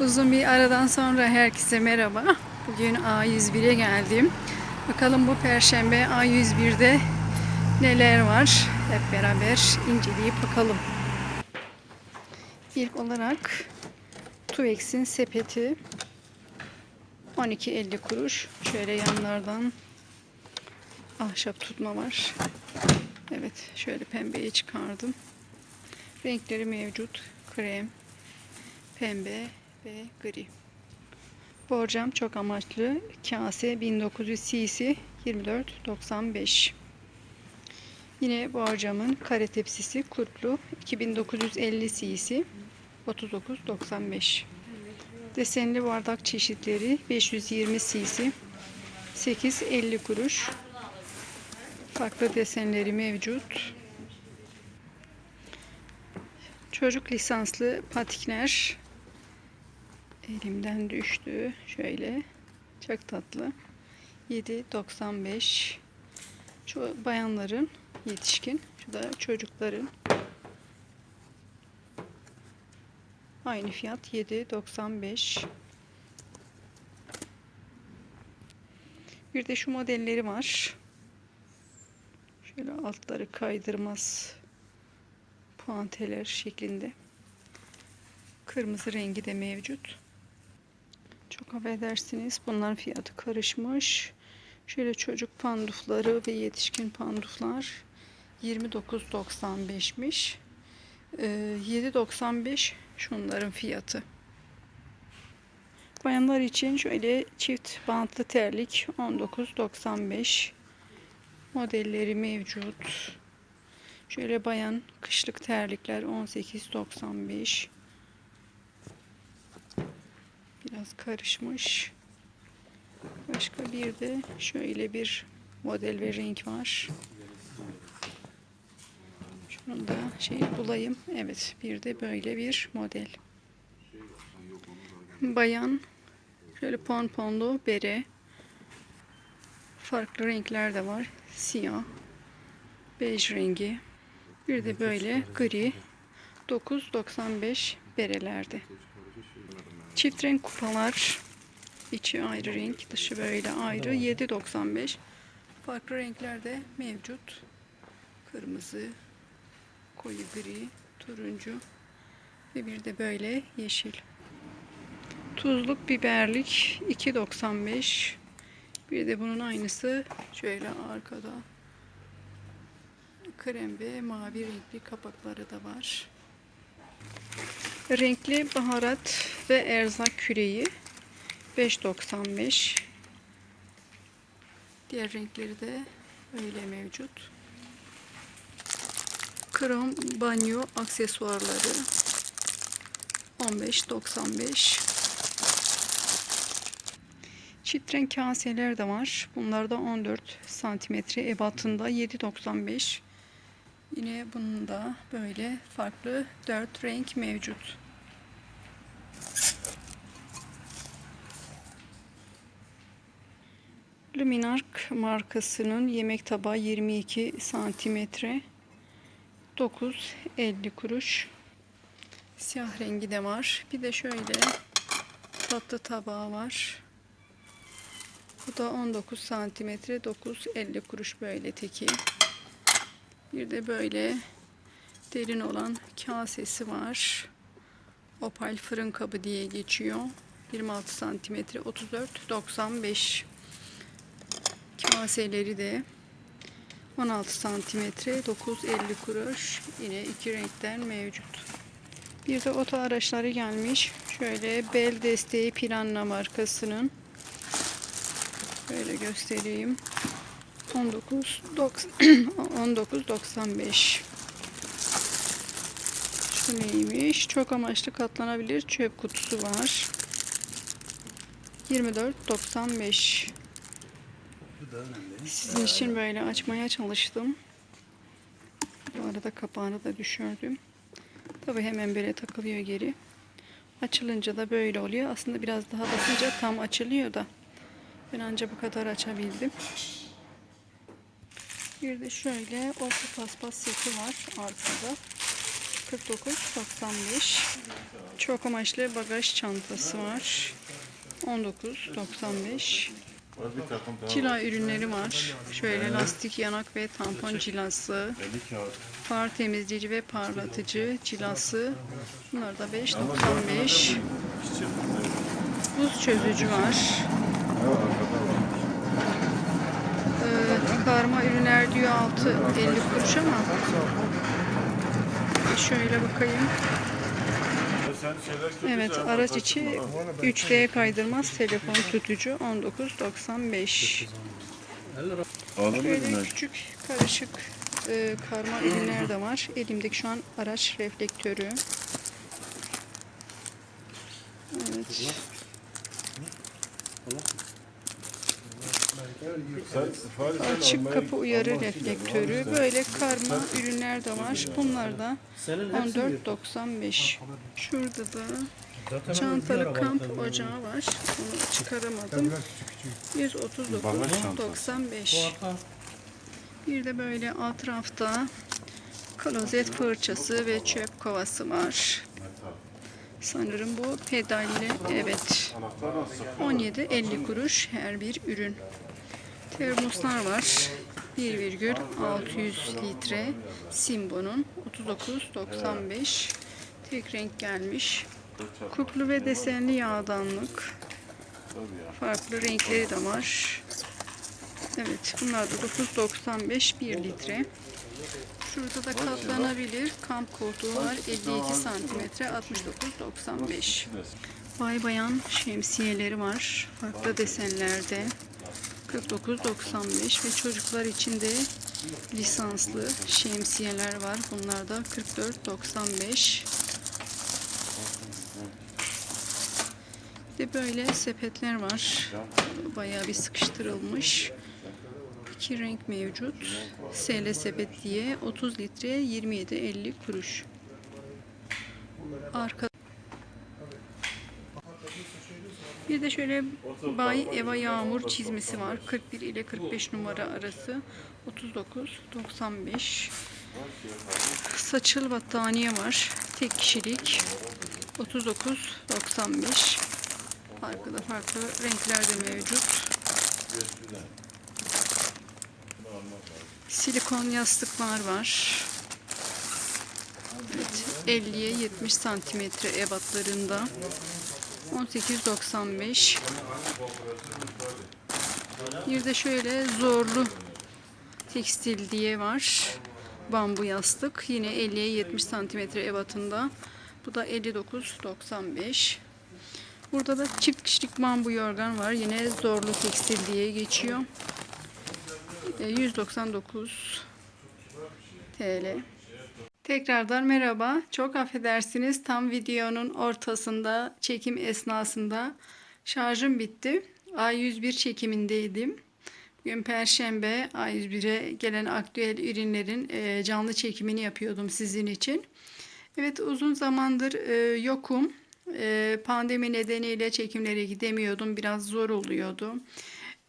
Uzun bir aradan sonra herkese merhaba. Bugün A101'e geldim. Bakalım bu perşembe A101'de neler var? Hep beraber inceleyip bakalım. İlk olarak Tuvex'in sepeti 12.50 kuruş. Şöyle yanlardan ahşap tutma var. Evet, şöyle pembeyi çıkardım. Renkleri mevcut. Krem, pembe ve gri. Borcam çok amaçlı kase 1900 cc 24.95. Yine borcamın kare tepsisi kurtlu 2950 cc 39.95. Desenli bardak çeşitleri 520 cc 8.50 kuruş. Farklı desenleri mevcut. Çocuk lisanslı patikler elimden düştü. Şöyle çok tatlı. 7.95 Şu bayanların yetişkin. Şu da çocukların. Aynı fiyat 7.95 Bir de şu modelleri var. Şöyle altları kaydırmaz puanteler şeklinde. Kırmızı rengi de mevcut. Çok affedersiniz. Bunların fiyatı karışmış. Şöyle çocuk pandufları ve yetişkin panduflar 29.95'miş. Ee, 7.95 şunların fiyatı. Bayanlar için şöyle çift bantlı terlik 19.95 modelleri mevcut. Şöyle bayan kışlık terlikler 18.95 Biraz karışmış. Başka bir de şöyle bir model ve renk var. Şunu da şey bulayım. Evet, bir de böyle bir model. Bayan şöyle pomponlu bere. Farklı renkler de var. Siyah, bej rengi. Bir de böyle gri 9.95 berelerde. Çift renk kupalar. içi ayrı renk, dışı böyle ayrı. 7.95. Farklı renklerde mevcut. Kırmızı, koyu gri, turuncu ve bir de böyle yeşil. Tuzluk biberlik 2.95. Bir de bunun aynısı şöyle arkada krem ve mavi renkli kapakları da var. Renkli baharat ve erzak küreği 5.95. Diğer renkleri de öyle mevcut. Krom banyo aksesuarları 15.95. Çift renk kaseler de var. Bunlar da 14 santimetre ebatında 7.95. Yine bunun da böyle farklı dört renk mevcut. Luminark markasının yemek tabağı 22 santimetre 9.50 kuruş. Siyah rengi de var. Bir de şöyle tatlı tabağı var. Bu da 19 santimetre 9.50 kuruş böyle teki. Bir de böyle derin olan kasesi var. Opal fırın kabı diye geçiyor. 26 santimetre 34.95 kaseleri de 16 santimetre 9.50 kuruş yine iki renkten mevcut. Bir de oto araçları gelmiş. Şöyle bel desteği Piranha markasının Böyle göstereyim. 19 19.95 Şu neymiş? Çok amaçlı katlanabilir çöp kutusu var. 24.95 Sizin için böyle açmaya çalıştım. Bu arada kapağını da düşürdüm. Tabi hemen böyle takılıyor geri. Açılınca da böyle oluyor. Aslında biraz daha basınca tam açılıyor da. Ben ancak bu kadar açabildim. Bir de şöyle orta paspas seti var arkada. 49.95. Çok amaçlı bagaj çantası var. 19.95. Var bir takım daha var. Cila ürünleri var. Şöyle lastik yanak ve tampon cilası. 50 kağıt. Far temizleyici ve parlatıcı cilası. Bunlar da 5.95. Hiç yok. Buz çözücü var. Karma ürünler diyor 6 50 kuruş ama şöyle bakayım. Evet araç içi bana. 3D kaydırmaz telefon tutucu 19.95. Ağlamıyor Böyle küçük karışık e, karma ürünler de var. Elimdeki şu an araç reflektörü. Evet. Açık kapı uyarı reflektörü. Böyle karma ürünler de var. Bunlar da Senin hepsi 14.95. Şurada da çantalı kamp ocağı var. Bunu çıkaramadım. Bagaj çantası. 139.95. Bir de böyle alt rafta klozet fırçası ve çöp kovası var. Sanırım bu pedalli. Evet. Anahtar nasıl? 17.50 kuruş her bir ürün. Termoslar var. 1,600 litre Simbo'nun 39.95 tek renk gelmiş. Kuklu ve desenli yağdanlık. Farklı renkleri de var. Evet bunlar da 9.95 1 litre. Şurada da katlanabilir kamp koltuğu var 52 santimetre 69.95. Bay bayan şemsiyeleri var. Farklı desenlerde. 49.95 ve çocuklar için de lisanslı şemsiyeler var. Bunlar da 44.95. Bir de böyle sepetler var. Bayağı bir sıkıştırılmış. İki renk mevcut. SL sepet diye 30 litre 27.50 kuruş. Arka bir de şöyle Bay Eva Yağmur çizmesi var. 41 ile 45 numara arası. 39.95. Saçıl battaniye var. Tek kişilik. 39.95. Arkada farklı renkler de mevcut. Silikon yastıklar var. Evet, 50'ye 70 santimetre ebatlarında. 18.95. Bir de şöyle zorlu tekstil diye var. Bambu yastık. Yine 50'ye 70 santimetre ebatında. Bu da 59.95. Burada da çift kişilik bambu yorgan var. Yine zorlu tekstil diye geçiyor. E, 199 TL. Tekrardan merhaba. Çok affedersiniz. Tam videonun ortasında, çekim esnasında şarjım bitti. A101 çekimindeydim. Bugün Perşembe A101'e gelen aktüel ürünlerin e, canlı çekimini yapıyordum sizin için. Evet uzun zamandır e, yokum. E, pandemi nedeniyle çekimlere gidemiyordum. Biraz zor oluyordu.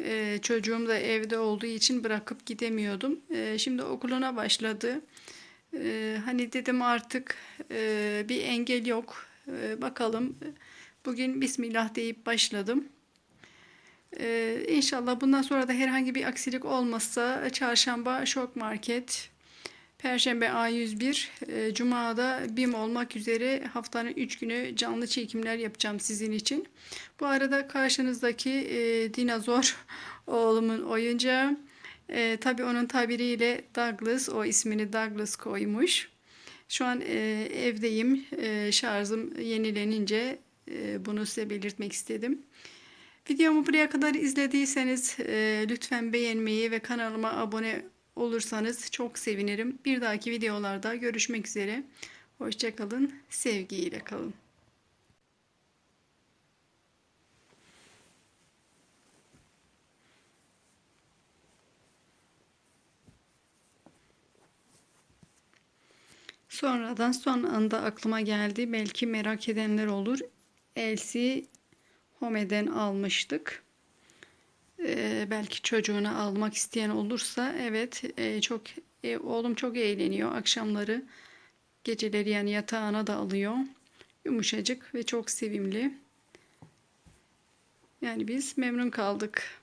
E, çocuğum da evde olduğu için bırakıp gidemiyordum. E, şimdi okuluna başladı. Ee, hani dedim artık e, bir engel yok. Ee, bakalım. Bugün Bismillah deyip başladım. Ee, inşallah bundan sonra da herhangi bir aksilik olmazsa çarşamba şok market, Perşembe A101, e, Cuma'da BİM olmak üzere haftanın 3 günü canlı çekimler yapacağım sizin için. Bu arada karşınızdaki e, dinozor oğlumun oyuncağı. E, tabii onun tabiriyle Douglas, o ismini Douglas koymuş. Şu an e, evdeyim. E, şarjım yenilenince e, bunu size belirtmek istedim. Videomu buraya kadar izlediyseniz e, lütfen beğenmeyi ve kanalıma abone olursanız çok sevinirim. Bir dahaki videolarda görüşmek üzere. Hoşçakalın, sevgiyle kalın. Sonradan son anda aklıma geldi. Belki merak edenler olur. LC Home'den almıştık. E, belki çocuğuna almak isteyen olursa evet e, çok e, oğlum çok eğleniyor. Akşamları geceleri yani yatağına da alıyor. Yumuşacık ve çok sevimli. Yani biz memnun kaldık.